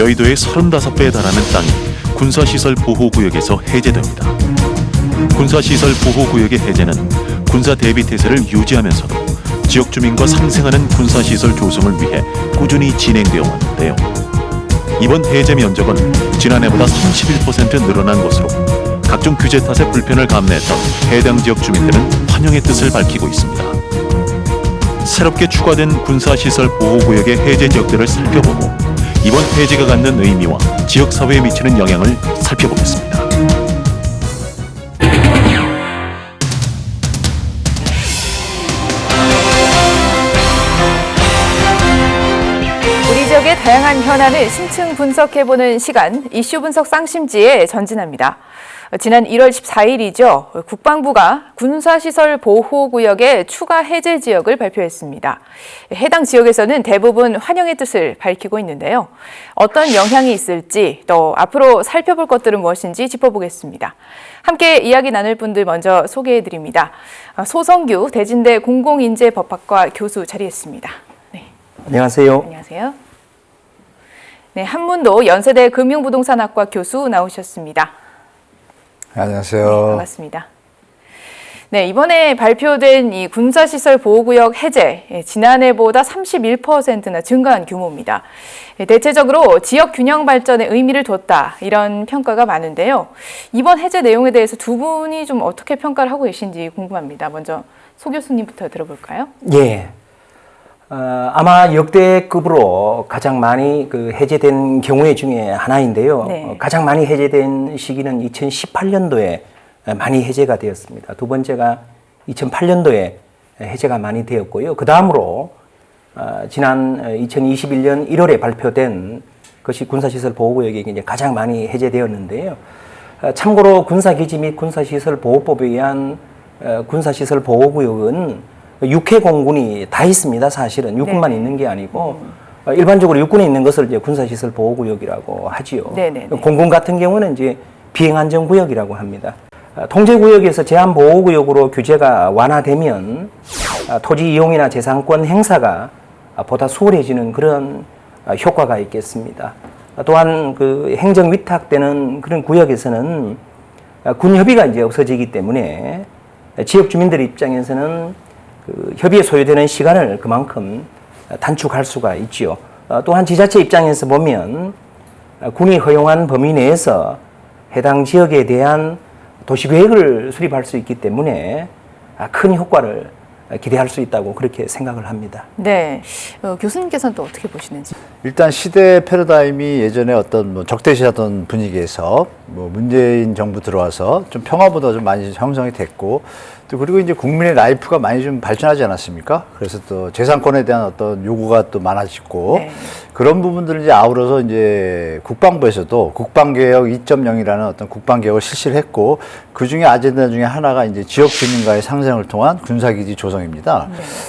여의도의 35배에 달하는 땅이 군사시설 보호구역에서 해제됩니다. 군사시설 보호구역의 해제는 군사 대비 태세를 유지하면서도 지역 주민과 상생하는 군사시설 조성을 위해 꾸준히 진행되어 왔는데요. 이번 해제 면적은 지난해보다 31% 늘어난 것으로 각종 규제 탓에 불편을 감내했던 해당 지역 주민들은 환영의 뜻을 밝히고 있습니다. 새롭게 추가된 군사시설 보호구역의 해제 지역들을 살펴보고 이번 해제가 갖는 의미와 지역 사회에 미치는 영향을 살펴보겠습니다. 다양한 현안을 심층 분석해보는 시간 이슈 분석 쌍심지에 전진합니다. 지난 1월 14일이죠. 국방부가 군사시설 보호구역의 추가 해제 지역을 발표했습니다. 해당 지역에서는 대부분 환영의 뜻을 밝히고 있는데요. 어떤 영향이 있을지 또 앞으로 살펴볼 것들은 무엇인지 짚어보겠습니다. 함께 이야기 나눌 분들 먼저 소개해드립니다. 소성규 대진대 공공인재법학과 교수 자리했습니다. 네. 안녕하세요. 안녕하세요. 네, 한문도 연세대 금융부동산학과 교수 나오셨습니다. 네, 안녕하세요. 반갑습니다. 네, 이번에 발표된 이 군사시설 보호구역 해제, 예, 지난해보다 31%나 증가한 규모입니다. 예, 대체적으로 지역 균형 발전에 의미를 뒀다, 이런 평가가 많은데요. 이번 해제 내용에 대해서 두 분이 좀 어떻게 평가를 하고 계신지 궁금합니다. 먼저 소 교수님부터 들어볼까요? 예. 어, 아마 역대급으로 가장 많이 그 해제된 경우의 중에 하나인데요. 네. 어, 가장 많이 해제된 시기는 2018년도에 많이 해제가 되었습니다. 두 번째가 2008년도에 해제가 많이 되었고요. 그 다음으로 어, 지난 2021년 1월에 발표된 것이 군사시설 보호구역이 이제 가장 많이 해제되었는데요. 어, 참고로 군사기지 및 군사시설 보호법에 의한 어, 군사시설 보호구역은 육해 공군이 다 있습니다. 사실은 육군만 네네. 있는 게 아니고 어, 일반적으로 육군에 있는 것을 이제 군사시설 보호구역이라고 하지요. 네네네. 공군 같은 경우는 이제 비행안전구역이라고 합니다. 아, 통제구역에서 제한보호구역으로 규제가 완화되면 아, 토지 이용이나 재산권 행사가 아, 보다 수월해지는 그런 아, 효과가 있겠습니다. 아, 또한 그 행정 위탁되는 그런 구역에서는 아, 군 협의가 이제 없어지기 때문에 지역 주민들 입장에서는 그 협의에 소요되는 시간을 그만큼 단축할 수가 있지요. 어, 또한 지자체 입장에서 보면 어, 군이 허용한 범위 내에서 해당 지역에 대한 도시 계획을 수립할 수 있기 때문에 아, 큰 효과를 기대할 수 있다고 그렇게 생각을 합니다. 네. 어, 교수님께서는 또 어떻게 보시는지. 일단 시대 패러다임이 예전에 어떤 뭐 적대시하던 분위기에서 뭐 문재인 정부 들어와서 좀 평화보다 좀 많이 형성이 됐고 또 그리고 이제 국민의 라이프가 많이 좀 발전하지 않았습니까? 그래서 또 재산권에 대한 어떤 요구가 또 많아지고 네. 그런 부분들을 이제 아우러서 이제 국방부에서도 국방개혁 2.0이라는 어떤 국방개혁을 실시를 했고 그 중에 아젠다 중에 하나가 이제 지역 주민과의 상생을 통한 군사기지 조성입니다.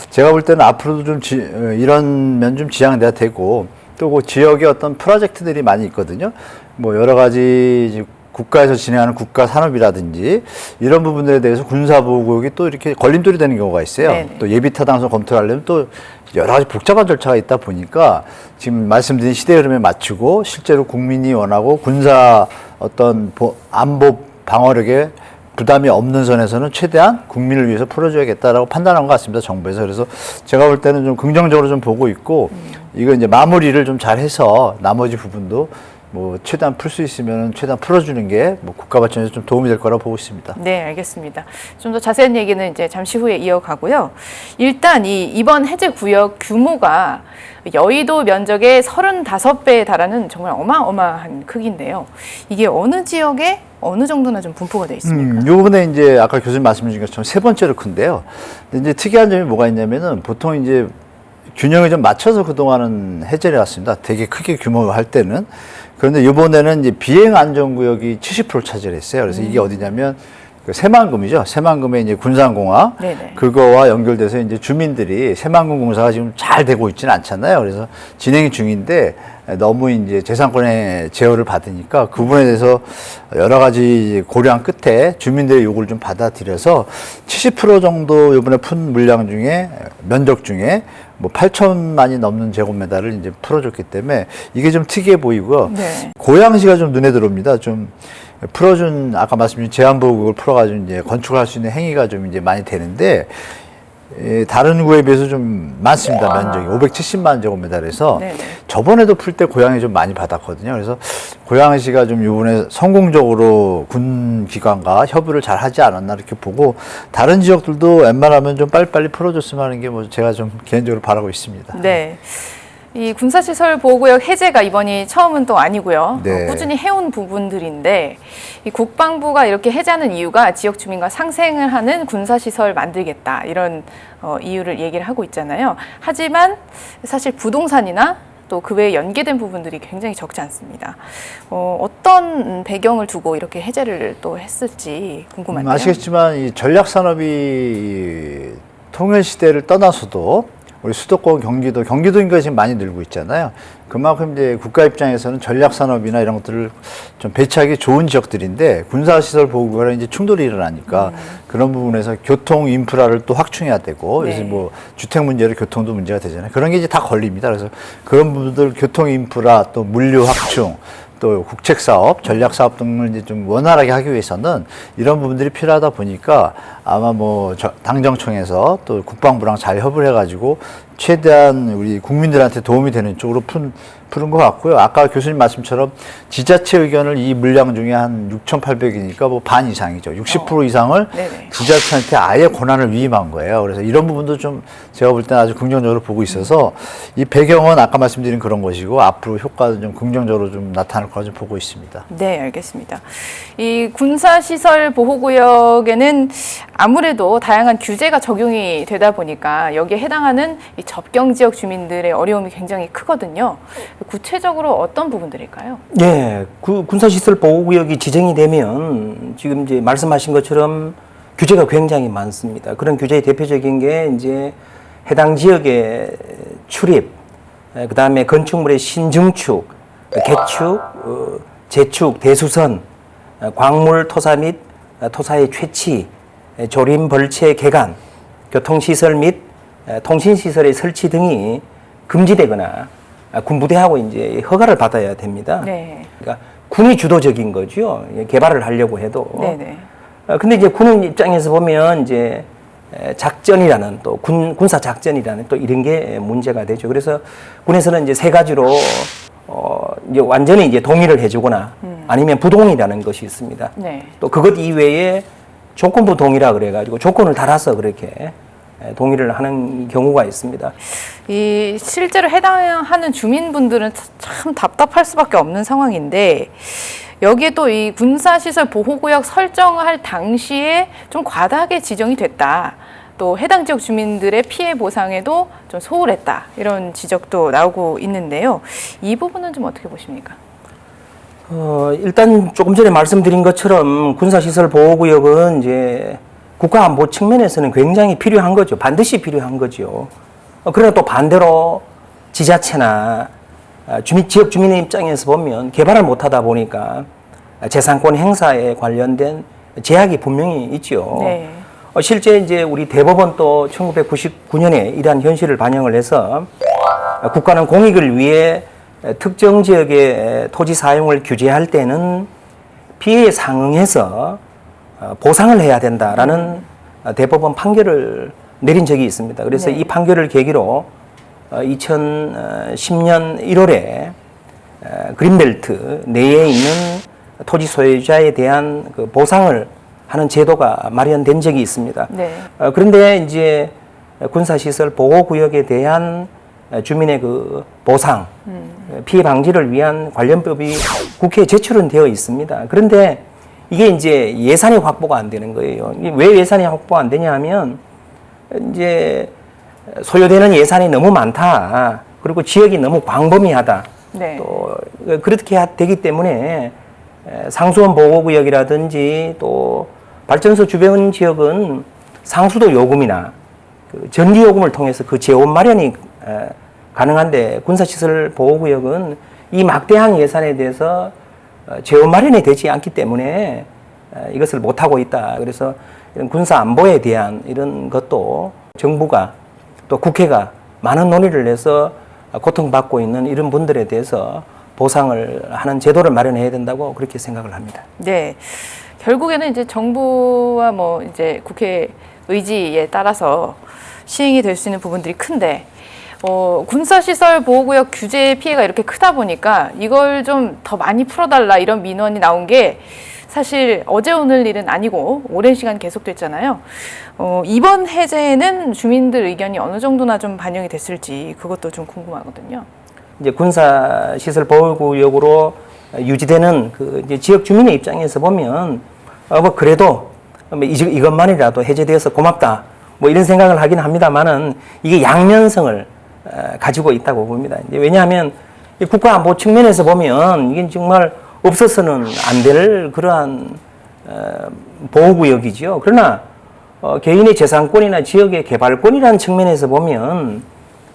제가 볼 때는 앞으로도 좀 지, 어, 이런 면 좀 지향돼야 되고 또그 지역에 어떤 프로젝트들이 많이 있거든요. 뭐 여러 가지 이제 국가에서 진행하는 국가 산업이라든지 이런 부분들에 대해서 군사보호구역이 또 이렇게 걸림돌이 되는 경우가 있어요. 네네. 또 예비타당성 검토를 하려면 또 여러 가지 복잡한 절차가 있다 보니까 지금 말씀드린 시대 흐름에 맞추고 실제로 국민이 원하고 군사 어떤 보- 안보 방어력에 부담이 없는 선에서는 최대한 국민을 위해서 풀어줘야겠다라고 판단한 것 같습니다. 정부에서. 그래서 제가 볼 때는 좀 긍정적으로 좀 보고 있고 이거 이제 마무리를 좀 잘 해서 나머지 부분도 뭐 최대한 풀 수 있으면 최대한 풀어주는 게 뭐 국가 발전에 좀 도움이 될 거라고 보고 있습니다. 네, 알겠습니다. 좀 더 자세한 얘기는 이제 잠시 후에 이어가고요. 일단 이 이번 해제 구역 규모가 여의도 면적의 35배에 달하는 정말 어마어마한 크기인데요. 이게 어느 지역에 어느 정도나 좀 분포가 돼 있습니까? 음, 요번에 이제 아까 교수님 말씀 주신 것처럼 세 번째로 큰데요. 근데 이제 특이한 점이 뭐가 있냐면은 보통 이제 균형을 좀 맞춰서 그동안은 해제를 해왔습니다. 되게 크게 규모가 할 때는. 그런데 이번에는 이제 비행 안전구역이 70% 차지를 했어요. 그래서 이게 어디냐면 그 새만금이죠. 새만금의 이제 군산공항. 네네. 그거와 연결돼서 이제 주민들이 새만금 공사가 지금 잘 되고 있지는 않잖아요. 그래서 진행 중인데 너무 이제 재산권의 제어를 받으니까 그 부분에 대해서 여러 가지 고려한 끝에 주민들의 요구를 좀 받아들여서 70% 정도 이번에 푼 물량 중에 면적 중에 뭐 8천만이 넘는 제곱미터를 이제 풀어줬기 때문에 이게 좀 특이해 보이고요. 네. 고양시가 좀 눈에 들어옵니다. 좀 풀어준 아까 말씀드린 제한보급을 풀어가지고 이제 건축할 수 있는 행위가 좀 이제 많이 되는데 에, 다른 구에 비해서 좀 많습니다. 면적이 570만 제곱미터에서. 저번에도 풀 때 고양이 좀 많이 받았거든요. 그래서 고양시가 좀 이번에 성공적으로 군 기관과 협의를 잘 하지 않았나 이렇게 보고 다른 지역들도 웬만하면 좀 빨리빨리 풀어줬으면 하는 게 뭐 제가 좀 개인적으로 바라고 있습니다. 네. 이 군사시설 보호구역 해제가 이번이 처음은 또 아니고요. 네. 어, 꾸준히 해온 부분들인데 이 국방부가 이렇게 해제하는 이유가 지역 주민과 상생을 하는 군사시설 만들겠다 이런 어, 이유를 얘기를 하고 있잖아요. 하지만 사실 부동산이나 또 그 외에 연계된 부분들이 굉장히 적지 않습니다. 어, 어떤 배경을 두고 이렇게 해제를 또 했을지 음, 궁금한데요. 아시겠지만 이 전략 산업이 이 통일 시대를 떠나서도 우리 수도권 경기도 경기도 인구가 지금 많이 늘고 있잖아요. 그만큼 이제 국가 입장에서는 전략 산업이나 이런 것들을 좀 배치하기 좋은 지역들인데 군사 시설 보호구역에 이제 충돌이 일어나니까 그런 부분에서 교통 인프라를 또 확충해야 되고 네. 요새 뭐 주택 문제로 교통도 문제가 되잖아요. 그런 게 이제 다 걸립니다. 그래서 그런 부분들 교통 인프라 또 물류 확충 또 국책 사업, 전략 사업 등을 이제 좀 원활하게 하기 위해서는 이런 부분들이 필요하다 보니까 아마 뭐 저- 당정청에서 또 국방부랑 잘 협의를 해가지고 최대한 우리 국민들한테 도움이 되는 쪽으로 푼, 푸는 것 같고요. 아까 교수님 말씀처럼 지자체 의견을 이 물량 중에 한 6,800이니까 뭐 반 이상이죠. 60% 이상을 네네. 지자체한테 아예 권한을 위임한 거예요. 그래서 이런 부분도 좀 제가 볼 때는 아주 긍정적으로 보고 있어서 이 배경은 아까 말씀드린 그런 것이고 앞으로 효과도 좀 긍정적으로 좀 나타날 거라 좀 보고 있습니다. 네, 알겠습니다. 이 군사시설 보호구역에는 아무래도 다양한 규제가 적용이 되다 보니까 여기에 해당하는 이 접경 지역 주민들의 어려움이 굉장히 크거든요. 구체적으로 어떤 부분들일까요? 예, 그 군사시설 보호구역이 지정이 되면 지금 이제 말씀하신 것처럼 규제가 굉장히 많습니다. 그런 규제의 대표적인 게 이제 해당 지역의 출입, 그 다음에 건축물의 신증축, 개축, 어, 재축, 대수선, 어, 광물 토사 및 어, 토사의 채취, 에, 조림 벌채 개간, 교통시설 및 에, 통신시설의 설치 등이 금지되거나 아, 군부대하고 이제 허가를 받아야 됩니다. 네. 그러니까 군이 주도적인 거죠. 예, 개발을 하려고 해도. 네네. 어, 근데 이제 군은 입장에서 보면 이제 에, 작전이라는 또 군, 군사 작전이라는 또 이런 게 문제가 되죠. 그래서 군에서는 이제 세 가지로 어, 이제 완전히 이제 동의를 해주거나 아니면 부동이라는 것이 있습니다. 네. 또 그것 이외에 조건부 동의라 그래가지고 조건을 달아서 그렇게 에, 동의를 하는 경우가 있습니다. 이 실제로 해당하는 주민분들은 차- 참 답답할 수밖에 없는 상황인데 여기에 또 이 군사시설 보호구역 설정할 당시에 좀 과다하게 지정이 됐다. 또 해당 지역 주민들의 피해 보상에도 좀 소홀했다. 이런 지적도 나오고 있는데요. 이 부분은 좀 어떻게 보십니까? 어, 일단 조금 전에 말씀드린 것처럼 군사시설 보호구역은 이제 국가안보 측면에서는 굉장히 필요한 거죠. 반드시 필요한 거죠. 어, 그러나 또 반대로 지자체나 아, 주민, 지역 주민의 입장에서 보면 개발을 못 하다 보니까 재산권 행사에 관련된 제약이 분명히 있죠. 네. 어, 실제 이제 우리 대법원 또 1999년에 이러한 현실을 반영을 해서 어, 국가는 공익을 위해 에, 특정 지역의 에, 토지 사용을 규제할 때는 피해에 상응해서 어, 보상을 해야 된다라는 어, 대법원 판결을 내린 적이 있습니다. 그래서 네. 이 판결을 계기로 2010년 1월에 그린벨트 내에 있는 토지 소유자에 대한 그 보상을 하는 제도가 마련된 적이 있습니다. 네. 어, 그런데 이제 군사시설 보호구역에 대한 주민의 그 보상, 어, 피해 방지를 위한 관련법이 국회에 제출은 되어 있습니다. 그런데 이게 이제 예산이 확보가 안 되는 거예요. 왜 예산이 확보가 안 되냐 하면 이제 소요되는 예산이 너무 많다. 그리고 지역이 너무 광범위하다. 네. 또 그렇게 하- 되기 때문에 에, 상수원 보호구역이라든지 또 발전소 주변 지역은 상수도 요금이나 그 전기 요금을 통해서 그 재원 마련이 에, 가능한데 군사시설 보호구역은 이 막대한 예산에 대해서 어, 재원 마련이 되지 않기 때문에 어, 이것을 못하고 있다. 그래서 이런 군사 안보에 대한 이런 것도 정부가 또 국회가 많은 논의를 해서 고통받고 있는 이런 분들에 대해서 보상을 하는 제도를 마련해야 된다고 그렇게 생각을 합니다. 네. 결국에는 이제 정부와 뭐 이제 국회 의지에 따라서 시행이 될 수 있는 부분들이 큰데 어, 군사시설 보호구역 규제 피해가 이렇게 크다 보니까 이걸 좀 더 많이 풀어달라 이런 민원이 나온 게 사실 어제 오늘 일은 아니고 오랜 시간 계속됐잖아요. 어, 이번 해제에는 주민들 의견이 어느 정도나 좀 반영이 됐을지 그것도 좀 궁금하거든요. 이제 군사 시설 보호구역으로 유지되는 그 이제 지역 주민의 입장에서 보면 어, 뭐 그래도 뭐 이- 이것만이라도 해제되어서 고맙다 뭐 이런 생각을 하긴 합니다만은 이게 양면성을 어, 가지고 있다고 봅니다. 왜냐하면 이 국가 안보 측면에서 보면 이게 정말 없어서는 안 될 그러한 어, 보호구역이지요. 그러나 어, 개인의 재산권이나 지역의 개발권이라는 측면에서 보면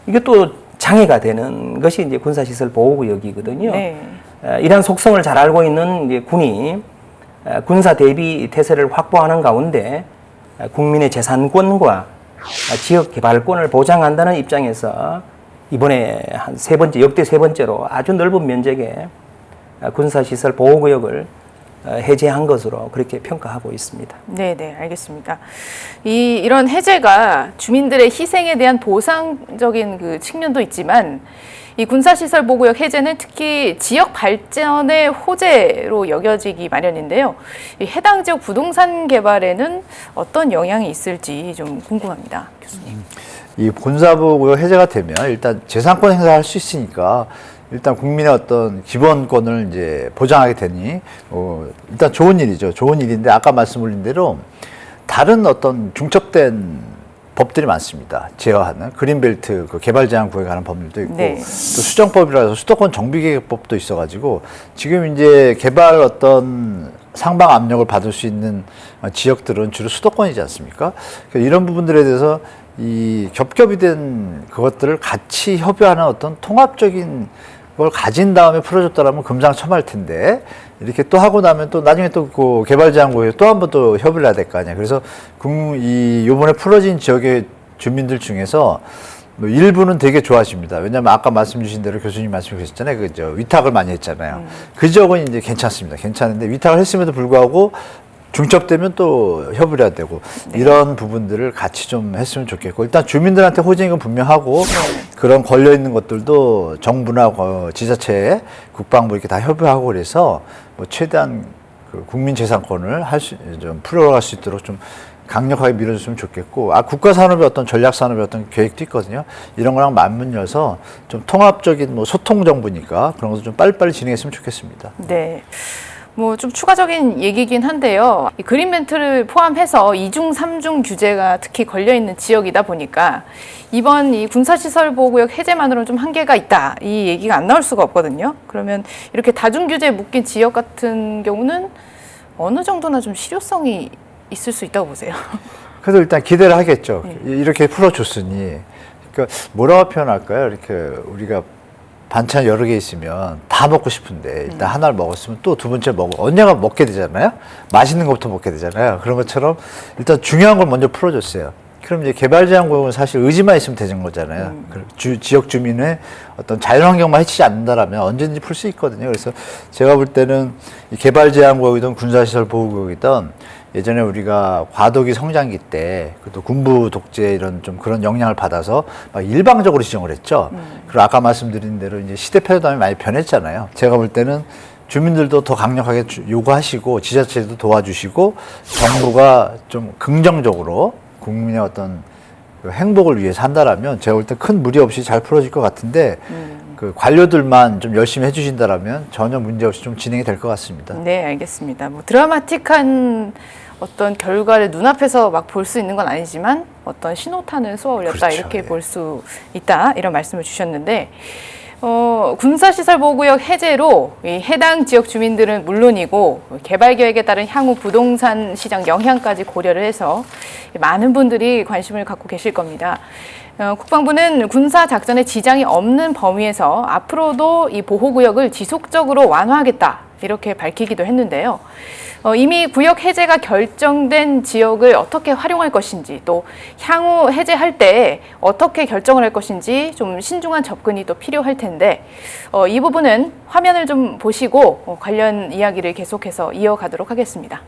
이게 또 장애가 되는 것이 이제 군사시설 보호구역이거든요. 네. 어, 이러한 속성을 잘 알고 있는 군이 어, 군사 대비 태세를 확보하는 가운데 어, 국민의 재산권과 어, 지역 개발권을 보장한다는 입장에서 이번에 한 세 번째 역대 세 번째로 아주 넓은 면적의 어, 군사시설 보호구역을 어, 해제한 것으로 그렇게 평가하고 있습니다. 네, 네, 알겠습니다. 이 이런 해제가 주민들의 희생에 대한 보상적인 그 측면도 있지만 이 군사시설 보호구역 해제는 특히 지역 발전의 호재로 여겨지기 마련인데요. 이 해당 지역 부동산 개발에는 어떤 영향이 있을지 좀 궁금합니다, 교수님. 이 군사보호구역 해제가 되면 일단 재산권 행사할 수 있으니까 일단 국민의 어떤 기본권을 이제 보장하게 되니 어, 일단 좋은 일이죠. 좋은 일인데 아까 말씀드린 대로 다른 어떤 중첩된 법들이 많습니다. 제어하는 그린벨트 그 개발 제한 구역에 관한 법률도 있고 네. 또 수정법이라서 수도권 정비계획법도 있어가지고 지금 이제 개발 어떤 상방 압력을 받을 수 있는 어, 지역들은 주로 수도권이지 않습니까? 그래서 이런 부분들에 대해서 이 겹겹이 된 그것들을 같이 협의하는 어떤 통합적인 걸 가진 다음에 풀어줬다라면 금상첨화일 텐데 이렇게 또 하고 나면 또 나중에 또 그 개발 제한구에 또한 번 또 협의를 해야 될 거 아니야. 그래서 국- 이 요번에 풀어진 지역의 주민들 중에서 뭐 일부는 되게 좋아하십니다. 왜냐하면 아까 말씀 주신 대로 교수님 말씀 주셨잖아요. 그저 위탁을 많이 했잖아요. 그 지역은 이제 괜찮습니다. 괜찮은데 위탁을 했음에도 불구하고 중첩되면 또 협의를 해야 되고 이런 부분들을 같이 좀 했으면 좋겠고 일단 주민들한테 호재인 분명하고 그런 걸려 있는 것들도 정부나 어, 지자체, 국방부 이렇게 다 협의하고 그래서 뭐 최대한 그 국민 재산권을 할수좀 풀어갈 수 있도록 좀 강력하게 밀어줬으면 좋겠고 아 국가 산업의 어떤 전략 산업의 어떤 계획도 있거든요 이런 거랑 맞물려서 좀 통합적인 뭐 소통 정부니까 그런 것도 좀 빨리빨리 진행했으면 좋겠습니다. 네. 뭐 좀 추가적인 얘기긴 한데요. 이 그린 벤트를 포함해서 이중삼중 규제가 특히 걸려 있는 지역이다 보니까 이번 이 군사시설 보호구역 해제만으로는 좀 한계가 있다. 이 얘기가 안 나올 수가 없거든요. 그러면 이렇게 다중 규제에 묶인 지역 같은 경우는 어느 정도나 좀 실효성이 있을 수 있다고 보세요. 그래서 일단 기대를 하겠죠. 이렇게 풀어줬으니. 그러니까 뭐라고 표현할까요? 이렇게 우리가 반찬 여러 개 있으면 다 먹고 싶은데 일단 하나를 먹었으면 또 두 번째 먹어. 언젠가 먹게 되잖아요. 맛있는 것부터 먹게 되잖아요. 그런 것처럼 일단 중요한 걸 먼저 풀어줬어요. 그럼 이제 개발 제한 구역은 사실 의지만 있으면 되는 거잖아요. 그 주, 지역 주민의 어떤 자연환경만 해치지 않는다라면 언제든지 풀 수 있거든요. 그래서 제가 볼 때는 이 개발 제한 구역이든 군사시설 보호구역이든 예전에 우리가 과도기 성장기 때, 또 군부 독재 이런 좀 그런 영향을 받아서 막 일방적으로 지정을 했죠. 그리고 아까 말씀드린 대로 이제 시대 패러다임이 많이 변했잖아요. 제가 볼 때는 주민들도 더 강력하게 주- 요구하시고 지자체도 도와주시고 정부가 좀 긍정적으로 국민의 어떤 그 행복을 위해서 한다라면 제가 볼 때 큰 무리 없이 잘 풀어질 것 같은데 그 관료들만 좀 열심히 해주신다라면 전혀 문제 없이 좀 진행이 될 것 같습니다. 네, 알겠습니다. 뭐 드라마틱한 어떤 결과를 눈앞에서 막 볼 수 있는 건 아니지만 어떤 신호탄을 쏘아 올렸다 그렇죠. 이렇게 예. 볼수 있다 이런 말씀을 주셨는데 어, 군사시설 보호구역 해제로 이 해당 지역 주민들은 물론이고 개발 계획에 따른 향후 부동산 시장 영향까지 고려를 해서 많은 분들이 관심을 갖고 계실 겁니다. 어, 국방부는 군사 작전에 지장이 없는 범위에서 앞으로도 이 보호구역을 지속적으로 완화하겠다 이렇게 밝히기도 했는데요. 어, 이미 구역 해제가 결정된 지역을 어떻게 활용할 것인지 또 향후 해제할 때 어떻게 결정을 할 것인지 좀 신중한 접근이 또 필요할 텐데 어, 이 부분은 화면을 좀 보시고 어, 관련 이야기를 계속해서 이어가도록 하겠습니다.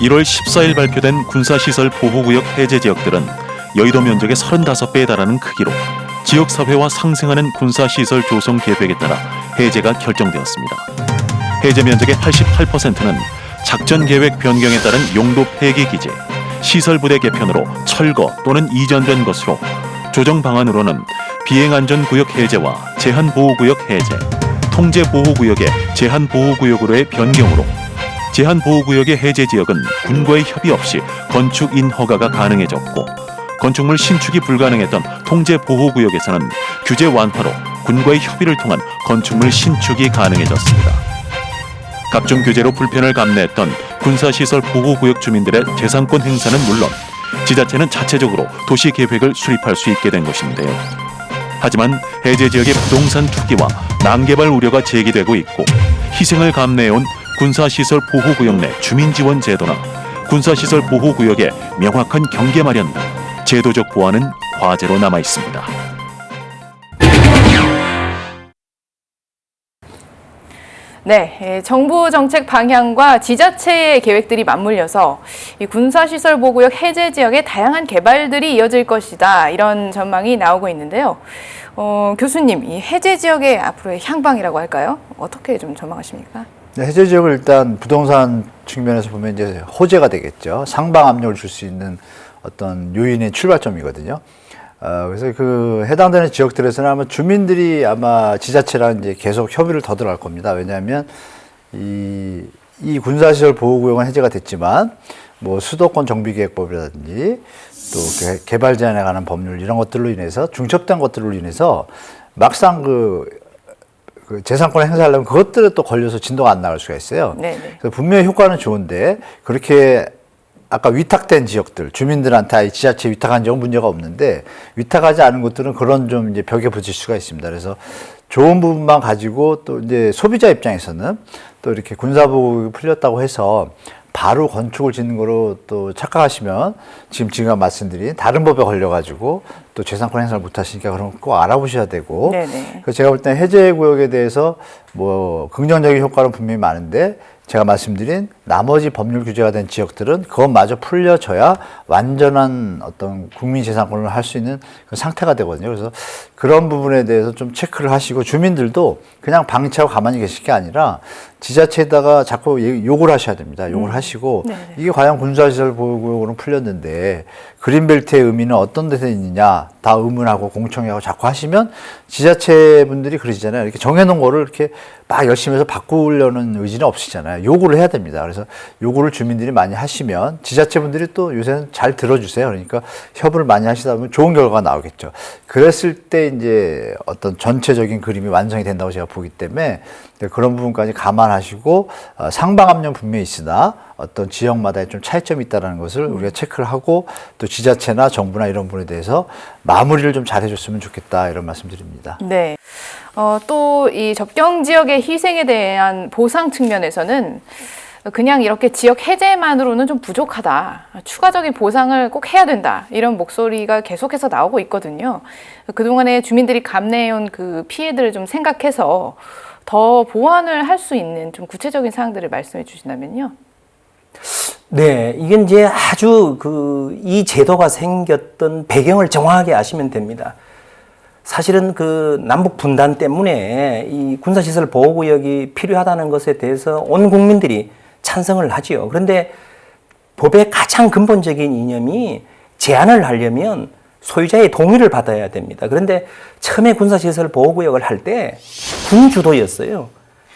1월 14일 발표된 군사시설 보호구역 해제 지역들은 여의도 면적의 35배에 달하는 크기로 지역사회와 상생하는 군사시설 조성 계획에 따라 해제가 결정되었습니다. 해제 면적의 88%는 작전 계획 변경에 따른 용도 폐기 기재, 시설 부대 개편으로 철거 또는 이전된 것으로 조정 방안으로는 비행 안전 구역 해제와 제한 보호 구역 해제, 통제 보호 구역의 제한 보호 구역으로의 변경으로 제한 보호 구역의 해제 지역은 군과의 협의 없이 건축 인 허가가 가능해졌고 건축물 신축이 불가능했던 통제 보호 구역에서는 규제 완화로 군과의 협의를 통한 건축물 신축이 가능해졌습니다. 각종 규제로 불편을 감내했던 군사시설 보호 구역 주민들의 재산권 행사는 물론 지자체는 자체적으로 도시 계획을 수립할 수 있게 된 것인데요. 하지만 해제 지역의 부동산 투기와 난개발 우려가 제기되고 있고 희생을 감내해온 군사시설 보호구역 내 주민지원 제도나 군사시설 보호구역의 명확한 경계 마련 등 제도적 보완은 과제로 남아 있습니다. 네, 예, 정부 정책 방향과 지자체의 계획들이 맞물려서 이 군사시설 보호구역 해제 지역의 다양한 개발들이 이어질 것이다 이런 전망이 나오고 있는데요. 어, 교수님, 이 해제 지역의 앞으로의 향방이라고 할까요? 어떻게 좀 전망하십니까? 네, 해제 지역을 일단 부동산 측면에서 보면 이제 호재가 되겠죠. 상방 압력을 줄 수 있는 어떤 요인의 출발점이거든요. 어, 그래서 그 해당되는 지역들에서는 아마 주민들이 아마 지자체랑 이제 계속 협의를 더 들어 할 겁니다. 왜냐하면 이, 이 군사시설 보호구역은 해제가 됐지만 뭐 수도권 정비계획법이라든지 또 개- 개발 제한에 관한 법률 이런 것들로 인해서 중첩된 것들로 인해서 막상 그, 그 재산권을 행사하려면 그것들에 또 걸려서 진도가 안 나갈 수가 있어요. 네네. 그래서 분명히 효과는 좋은데 그렇게 아까 위탁된 지역들 주민들한테 아예 지자체 위탁한 적은 문제가 없는데 위탁하지 않은 것들은 그런 좀 이제 벽에 부딪힐 수가 있습니다. 그래서 좋은 부분만 가지고 또 이제 소비자 입장에서는 또 이렇게 군사보호가 풀렸다고 해서 바로 건축을 짓는 거로 또 착각하시면 지금 제가 말씀드린 다른 법에 걸려가지고 또 재산권 행사를 못 하시니까 그럼 꼭 알아보셔야 되고 네네. 그래서 제가 볼 때 해제 구역에 대해서 뭐 긍정적인 효과는 분명히 많은데 제가 말씀드린 나머지 법률 규제가 된 지역들은 그것마저 풀려져야 완전한 어떤 국민 재산권을 할 수 있는 그 상태가 되거든요. 그래서 그런 부분에 대해서 좀 체크를 하시고 주민들도 그냥 방치하고 가만히 계실 게 아니라 지자체에다가 자꾸 예- 욕을 하셔야 됩니다. 욕을 하시고 네네. 이게 과연 군사시설 보호구역으로 풀렸는데 그린벨트의 의미는 어떤 데서 있느냐 다 의문하고 공청회하고 자꾸 하시면 지자체 분들이 그러시잖아요. 이렇게 정해놓은 거를 이렇게 막 열심히 해서 바꾸려는 의지는 없으시잖아요. 요구를 해야 됩니다. 그래서 요구를 주민들이 많이 하시면 지자체 분들이 또 요새는 잘 들어주세요. 그러니까 협의를 많이 하시다 보면 좋은 결과가 나오겠죠. 그랬을 때 이제 어떤 전체적인 그림이 완성이 된다고 제가 보기 때문에 네, 그런 부분까지 감안하시고 어, 상방 압력 분명히 있으나 어떤 지역마다의 좀 차이점이 있다는 것을 우리가 체크를 하고 또 지자체나 정부나 이런 부분에 대해서 마무리를 좀 잘해줬으면 좋겠다 이런 말씀드립니다. 네. 어, 또 이 접경 지역의 희생에 대한 보상 측면에서는 그냥 이렇게 지역 해제만으로는 좀 부족하다. 추가적인 보상을 꼭 해야 된다. 이런 목소리가 계속해서 나오고 있거든요. 그동안에 주민들이 감내해온 그 피해들을 좀 생각해서 더 보완을 할 수 있는 좀 구체적인 사항들을 말씀해 주신다면요. 네, 이게 이제 아주 그 이 제도가 생겼던 배경을 정확하게 아시면 됩니다. 사실은 그 남북 분단 때문에 이 군사시설 보호구역이 필요하다는 것에 대해서 온 국민들이 찬성을 하지요. 그런데 법의 가장 근본적인 이념이 제한을 하려면 소유자의 동의를 받아야 됩니다. 그런데 처음에 군사시설 보호구역을 할 때 군 주도였어요.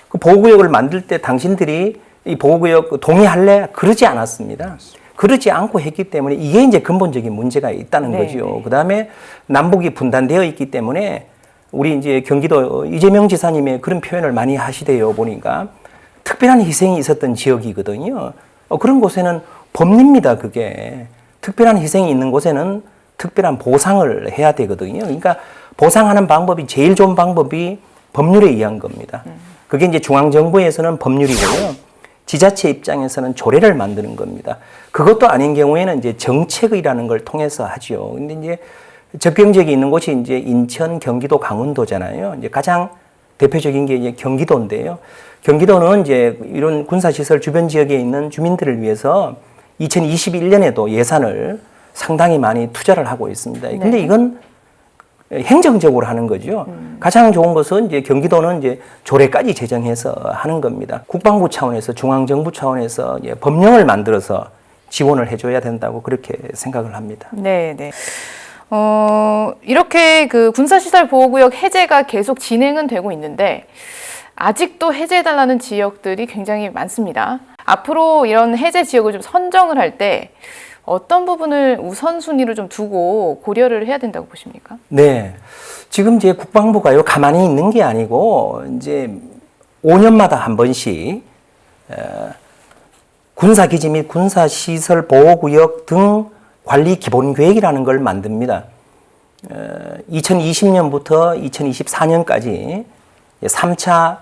그 보호구역을 만들 때 당신들이 이 보호구역 동의할래? 그러지 않았습니다. 그러지 않고 했기 때문에 이게 이제 근본적인 문제가 있다는 네, 거죠. 네. 그 다음에 남북이 분단되어 있기 때문에 우리 이제 경기도 이재명 지사님의 그런 표현을 많이 하시대요 보니까 특별한 희생이 있었던 지역이거든요. 어, 그런 곳에는 법리입니다. 그게 특별한 희생이 있는 곳에는 특별한 보상을 해야 되거든요. 그러니까 보상하는 방법이 제일 좋은 방법이 법률에 의한 겁니다. 그게 이제 중앙 정부에서는 법률이고요. 지자체 입장에서는 조례를 만드는 겁니다. 그것도 아닌 경우에는 이제 정책이라는 걸 통해서 하죠. 근데 이제 접경지역이 있는 곳이 이제 인천, 경기도, 강원도잖아요. 이제 가장 대표적인 게 이제 경기도인데요. 경기도는 이제 이런 군사시설 주변 지역에 있는 주민들을 위해서 2021년에도 예산을 상당히 많이 투자를 하고 있습니다. 근데 이건 행정적으로 하는 거죠. 가장 좋은 것은 이제 경기도는 이제 조례까지 제정해서 하는 겁니다. 국방부 차원에서 중앙정부 차원에서 이제 법령을 만들어서 지원을 해줘야 된다고 그렇게 생각을 합니다. 네, 네. 어, 이렇게 그 군사시설 보호구역 해제가 계속 진행은 되고 있는데 아직도 해제해달라는 지역들이 굉장히 많습니다. 앞으로 이런 해제 지역을 좀 선정을 할때 어떤 부분을 우선순위로 좀 두고 고려를 해야 된다고 보십니까? 네. 지금 이제 국방부가요, 가만히 있는 게 아니고, 이제 5년마다 한 번씩, 어, 군사기지 및 군사시설 보호구역 등 관리 기본 계획이라는 걸 만듭니다. 어, 2020년부터 2024년까지 3차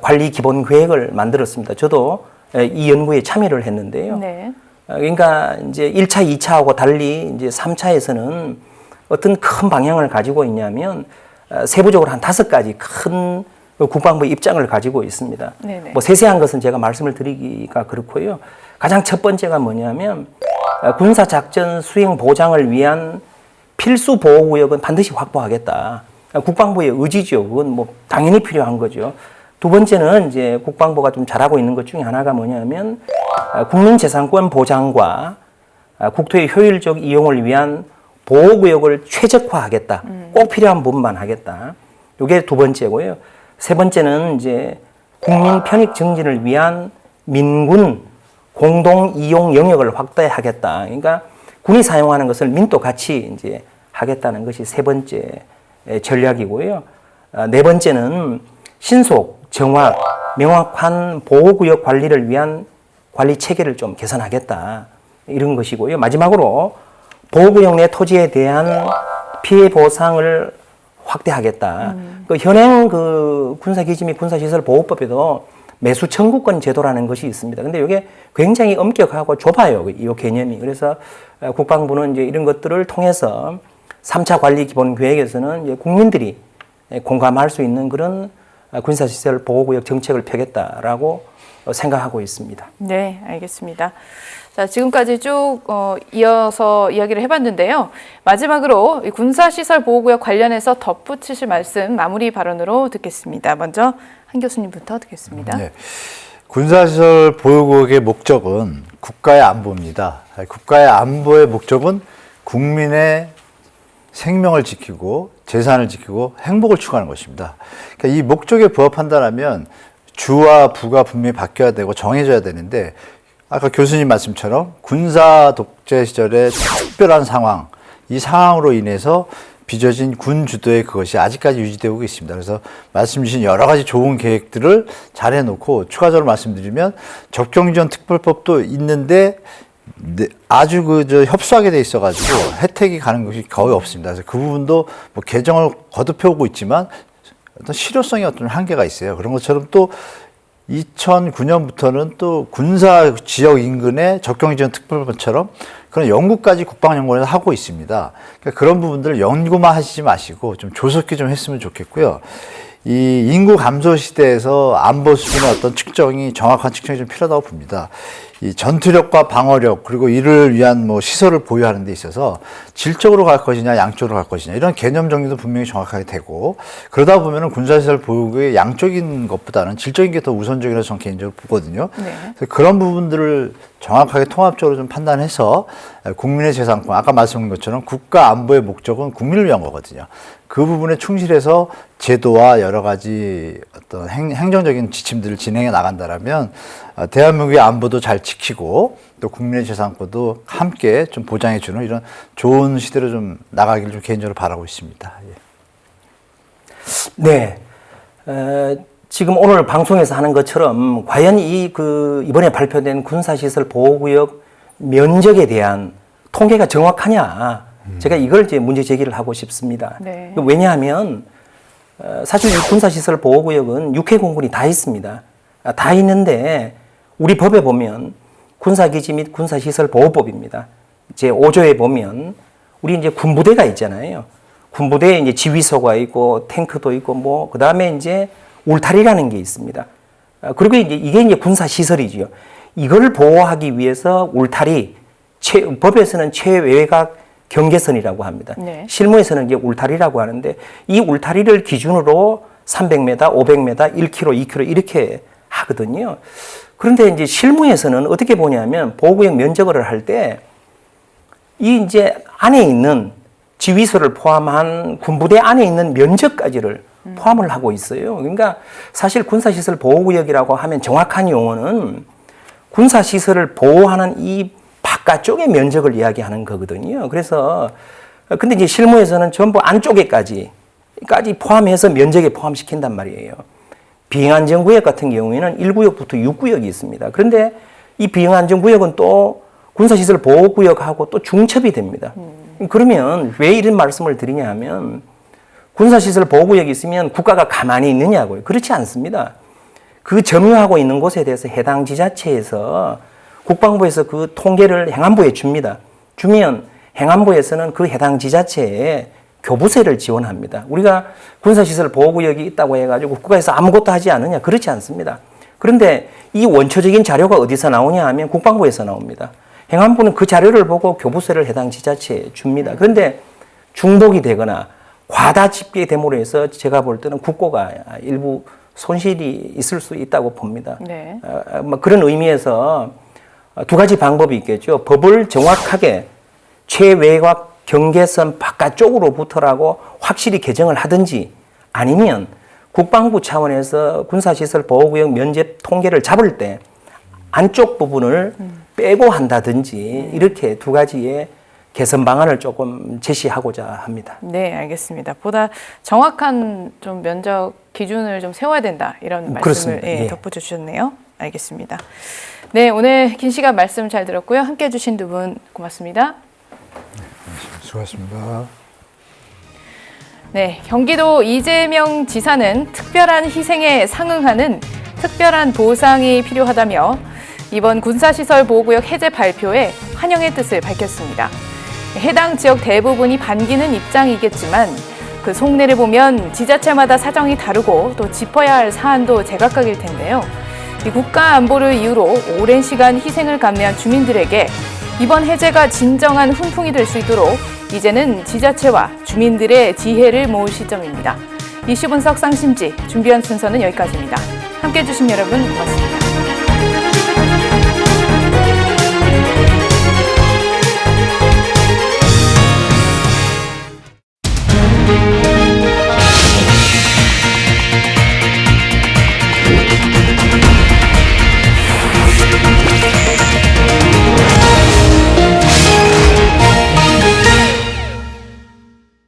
관리 기본 계획을 만들었습니다. 저도 이 연구에 참여를 했는데요. 네. 어, 그러니까 이제 1차, 2차하고 달리 이제 3차에서는 어떤 큰 방향을 가지고 있냐면 어, 세부적으로 한 다섯 가지 큰 국방부 입장을 가지고 있습니다. 네네. 뭐 세세한 것은 제가 말씀을 드리기가 그렇고요. 가장 첫 번째가 뭐냐면 어, 군사 작전 수행 보장을 위한 필수 보호 구역은 반드시 확보하겠다. 어, 국방부의 의지죠. 그건 뭐 당연히 필요한 거죠. 두 번째는 이제 국방부가 좀 잘하고 있는 것 중에 하나가 뭐냐면 어, 국민재산권 보장과 어, 국토의 효율적 이용을 위한 보호구역을 최적화하겠다. 꼭 필요한 부분만 하겠다. 이게 두 번째고요. 세 번째는 이제 국민 편익 증진을 위한 민군 공동 이용 영역을 확대하겠다. 그러니까 군이 사용하는 것을 민도 같이 이제 하겠다는 것이 세 번째 전략이고요. 어, 네 번째는 신속, 정확, 명확한 보호구역 관리를 위한 관리 체계를 좀 개선하겠다. 이런 것이고요. 마지막으로 보호구역 내 토지에 대한 피해 보상을 확대하겠다. 그 현행 그 군사기지 및 군사시설 보호법에도 매수 청구권 제도라는 것이 있습니다. 근데 이게 굉장히 엄격하고 좁아요. 이 개념이. 그래서 어, 국방부는 이제 이런 것들을 통해서 3차 관리 기본 계획에서는 국민들이 공감할 수 있는 그런 어, 군사시설 보호구역 정책을 펴겠다라고 어, 생각하고 있습니다. 네, 알겠습니다. 자, 지금까지 쭉 어, 이어서 이야기를 해봤는데요. 마지막으로 이 군사시설 보호구역 관련해서 덧붙이실 말씀 마무리 발언으로 듣겠습니다. 먼저 한 교수님부터 듣겠습니다. 네. 군사시설 보호구역의 목적은 국가의 안보입니다. 국가의 안보의 목적은 국민의 생명을 지키고 재산을 지키고 행복을 추구하는 것입니다. 그러니까 이 목적에 부합한다면 주와 부가 분명히 바뀌어야 되고 정해져야 되는데 아까 교수님 말씀처럼 군사 독재 시절의 특별한 상황, 이 상황으로 인해서 빚어진 군 주도의 그것이 아직까지 유지되고 있습니다. 그래서 말씀 주신 여러 가지 좋은 계획들을 잘 해놓고 추가적으로 말씀드리면 적정지원 특별법도 있는데 네, 아주 그 저 협소하게 돼 있어가지고 혜택이 가는 것이 거의 없습니다. 그래서 그 부분도 뭐 개정을 거듭해오고 있지만 어떤 실효성이 어떤 한계가 있어요. 그런 것처럼 또 2009년부터는 또 군사 지역 인근의 적경지원 특별법처럼 그런 연구까지 국방연구원에서 하고 있습니다. 그러니까 그런 부분들 연구만 하시지 마시고 좀 조속히 좀 했으면 좋겠고요. 이 인구 감소 시대에서 안보 수준의 어떤 측정이 정확한 측정이 좀 필요하다고 봅니다. 이 전투력과 방어력 그리고 이를 위한 뭐 시설을 보유하는 데 있어서 질적으로 갈 것이냐 양쪽으로 갈 것이냐 이런 개념 정리도 분명히 정확하게 되고 그러다 보면은 군사시설 보유의 양적인 것보다는 질적인 게 더 우선적이라고 저는 개인적으로 보거든요. 네. 그래서 그런 부분들을 정확하게 통합적으로 좀 판단해서 국민의 재산권 아까 말씀드린 것처럼 국가 안보의 목적은 국민을 위한 거거든요. 그 부분에 충실해서 제도와 여러 가지 어떤 행, 행정적인 지침들을 진행해 나간다라면 어, 대한민국의 안보도 잘 지키고 또 국민의 재산권도 함께 좀 보장해 주는 이런 좋은 시대로 좀 나가기를 좀 개인적으로 바라고 있습니다. 예. 네. 어, 지금 오늘 방송에서 하는 것처럼 과연 이 그 이번에 발표된 군사시설 보호구역 면적에 대한 통계가 정확하냐? 제가 이걸 이제 문제 제기를 하고 싶습니다. 네. 왜냐하면 어, 사실 이 군사시설 보호구역은 육해 공군이 다 있습니다. 아, 다 있는데 우리 법에 보면 군사기지 및 군사시설 보호법입니다. 제 5조에 보면 우리 이제 군부대가 있잖아요. 군부대에 이제 지휘소가 있고 탱크도 있고 뭐 그다음에 이제 울타리라는 게 있습니다. 아, 그리고 이제 이게 이제 군사 시설이지요. 이걸 보호하기 위해서 울타리 최, 법에서는 최외곽 경계선이라고 합니다. 네. 실무에서는 이게 울타리라고 하는데 이 울타리를 기준으로 300m, 500m, 1km, 2km 이렇게 하거든요. 그런데 이제 실무에서는 어떻게 보냐면 보호구역 면적을 할 때 이 이제 안에 있는 지휘소를 포함한 군부대 안에 있는 면적까지를 포함을 하고 있어요. 그러니까 사실 군사시설 보호구역이라고 하면 정확한 용어는 군사시설을 보호하는 이 바깥쪽의 면적을 이야기하는 거거든요. 그래서 어, 근데 이제 실무에서는 전부 안쪽에까지 까지 포함해서 면적에 포함시킨단 말이에요. 비행안전구역 같은 경우에는 1구역부터 6구역이 있습니다. 그런데 이 비행안전구역은 또 군사시설 보호구역하고 또 중첩이 됩니다. 그러면 왜 이런 말씀을 드리냐 하면 군사시설 보호구역이 있으면 국가가 가만히 있느냐고요. 그렇지 않습니다. 그 점유하고 있는 곳에 대해서 해당 지자체에서 국방부에서 그 통계를 행안부에 줍니다. 주면 행안부에서는 그 해당 지자체에 교부세를 지원합니다. 우리가 군사시설 보호구역이 있다고 해가지고 국가에서 아무것도 하지 않느냐? 그렇지 않습니다. 그런데 이 원초적인 자료가 어디서 나오냐 하면 국방부에서 나옵니다. 행안부는 그 자료를 보고 교부세를 해당 지자체에 줍니다. 그런데 중복이 되거나 과다 집계됨으로 해서 제가 볼 때는 국고가 일부 손실이 있을 수 있다고 봅니다. 네. 어, 뭐 그런 의미에서 두 가지 방법이 있겠죠. 법을 정확하게 최외곽 경계선 바깥쪽으로부터라고 확실히 개정을 하든지 아니면 국방부 차원에서 군사시설 보호구역 면제 통계를 잡을 때 안쪽 부분을 빼고 한다든지 이렇게 두 가지의 개선 방안을 조금 제시하고자 합니다. 네, 알겠습니다. 보다 정확한 좀 면적 기준을 좀 세워야 된다 이런 말씀을 그렇습니다. 예, 예. 덧붙여 주셨네요. 알겠습니다. 네, 오늘 긴 시간 말씀 잘 들었고요. 함께 해주신 두 분 고맙습니다. 수고하셨습니다. 네, 경기도 이재명 지사는 특별한 희생에 상응하는 특별한 보상이 필요하다며 이번 군사시설 보호구역 해제 발표에 환영의 뜻을 밝혔습니다. 해당 지역 대부분이 반기는 입장이겠지만 그 속내를 보면 지자체마다 사정이 다르고 또 짚어야 할 사안도 제각각일 텐데요. 이 국가 안보를 이유로 오랜 시간 희생을 감내한 주민들에게 이번 해제가 진정한 훈풍이 될 수 있도록 이제는 지자체와 주민들의 지혜를 모을 시점입니다. 이슈 분석 쌍심지 준비한 순서는 여기까지입니다. 함께 해주신 여러분 고맙습니다.